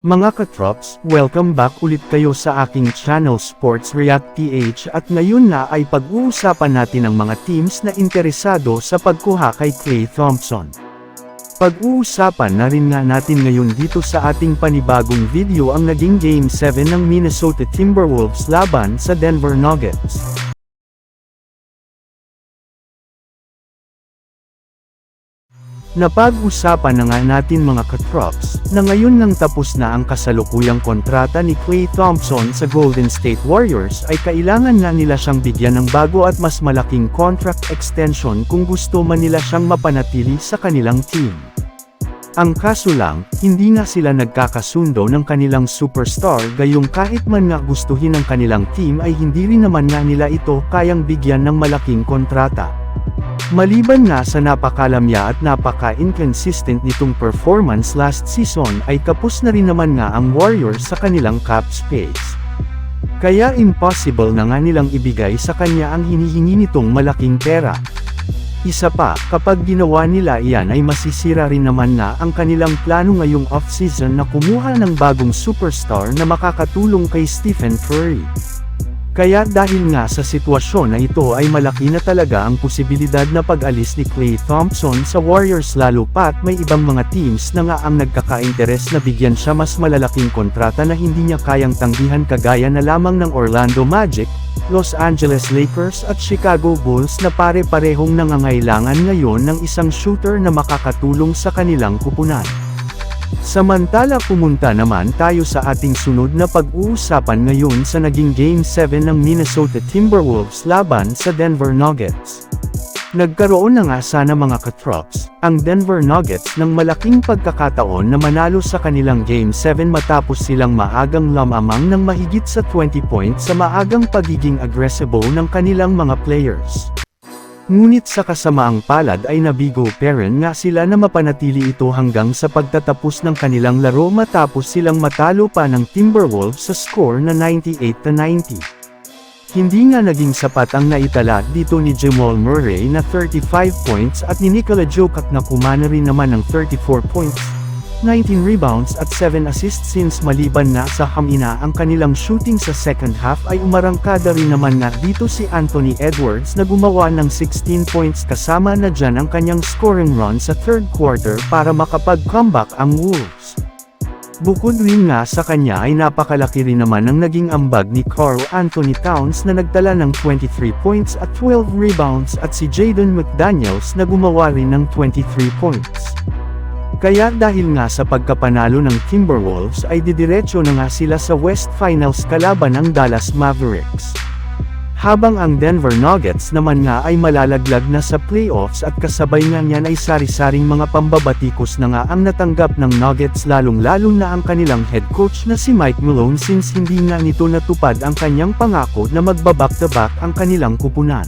Mga katrops, welcome back ulit kayo sa aking channel Sports React PH at ngayon na ay pag-uusapan natin ang mga teams na interesado sa pagkuha kay Klay Thompson. Pag-uusapan na rin nga natin ngayon dito sa ating panibagong video ang naging Game 7 ng Minnesota Timberwolves laban sa Denver Nuggets. Napag-usapan na nga natin mga katrops, na ngayon nang tapos na ang kasalukuyang kontrata ni Klay Thompson sa Golden State Warriors ay kailangan nga nila siyang bigyan ng bago at mas malaking contract extension kung gusto man nila siyang mapanatili sa kanilang team. Ang kaso lang, hindi nga sila nagkakasundo ng kanilang superstar gayong kahit man nga gustuhin ng kanilang team ay hindi rin naman nga nila ito kayang bigyan ng malaking kontrata. Maliban nga sa napakalamya at napaka-inconsistent nitong performance last season ay kapos na rin naman nga ang Warriors sa kanilang cap space. Kaya impossible na nga nilang ibigay sa kanya ang hinihingi nitong malaking pera. Isa pa, kapag ginawa nila iyan ay masisira rin naman na ang kanilang plano ngayong off-season na kumuha ng bagong superstar na makakatulong kay Stephen Curry. Kaya dahil nga sa sitwasyon na ito ay malaki na talaga ang posibilidad na pag-alis ni Klay Thompson sa Warriors lalo pat may ibang mga teams na nga ang nagkaka-interes na bigyan siya mas malalaking kontrata na hindi niya kayang tanggihan kagaya na lamang ng Orlando Magic, Los Angeles Lakers at Chicago Bulls na pare-parehong nangangailangan ngayon ng isang shooter na makakatulong sa kanilang kupunan. Samantala pumunta naman tayo sa ating sunod na pag-uusapan ngayon sa naging Game 7 ng Minnesota Timberwolves laban sa Denver Nuggets. Nagkaroon na nga sana mga katrops, ang Denver Nuggets ng malaking pagkakataon na manalo sa kanilang Game 7 matapos silang maagang lamamang ng mahigit sa 20 points sa maagang pagiging agresibo ng kanilang mga players. Ngunit sa kasamaang palad ay nabigo peren nga sila na mapanatili ito hanggang sa pagtatapos ng kanilang laro matapos silang matalo pa ng Timberwolves sa score na 98-90. Hindi nga naging sapat ang naitala dito ni Jamal Murray na 35 points at ni Nikola Jokic na kumana rin naman ng 34 points. 19 rebounds at 7 assists since maliban na sa hamina ang kanilang shooting sa second half ay umarangkada rin naman nga dito si Anthony Edwards na gumawa ng 16 points kasama na dyan ang kanyang scoring run sa third quarter para makapag-comeback ang Wolves. Bukod rin nga sa kanya ay napakalaki rin naman ang naging ambag ni Carl Anthony Towns na nagtala ng 23 points at 12 rebounds at si Jaden McDaniels na gumawa rin ng 23 points. Kaya dahil nga sa pagkapanalo ng Timberwolves ay didiretso na nga sila sa West Finals kalaban ng Dallas Mavericks. Habang ang Denver Nuggets naman nga ay malalaglag na sa playoffs at kasabay nga niyan ay sari-saring mga pambabatikos na nga ang natanggap ng Nuggets lalong-lalo na ang kanilang head coach na si Mike Malone since hindi nga nito natupad ang kanyang pangako na magbaback-to-back ang kanilang kupunan.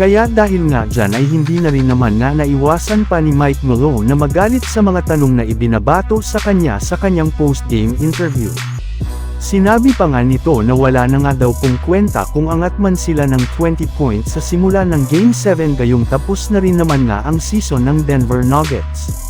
Kaya dahil nga dyan ay hindi na rin naman nga naiwasan pa ni Mike Malone na magalit sa mga tanong na ibinabato sa kanya sa kanyang post-game interview. Sinabi pa nga nito na wala na nga daw kung kwenta kung angat man sila ng 20 points sa simula ng Game 7 gayong tapos na rin naman nga ang season ng Denver Nuggets.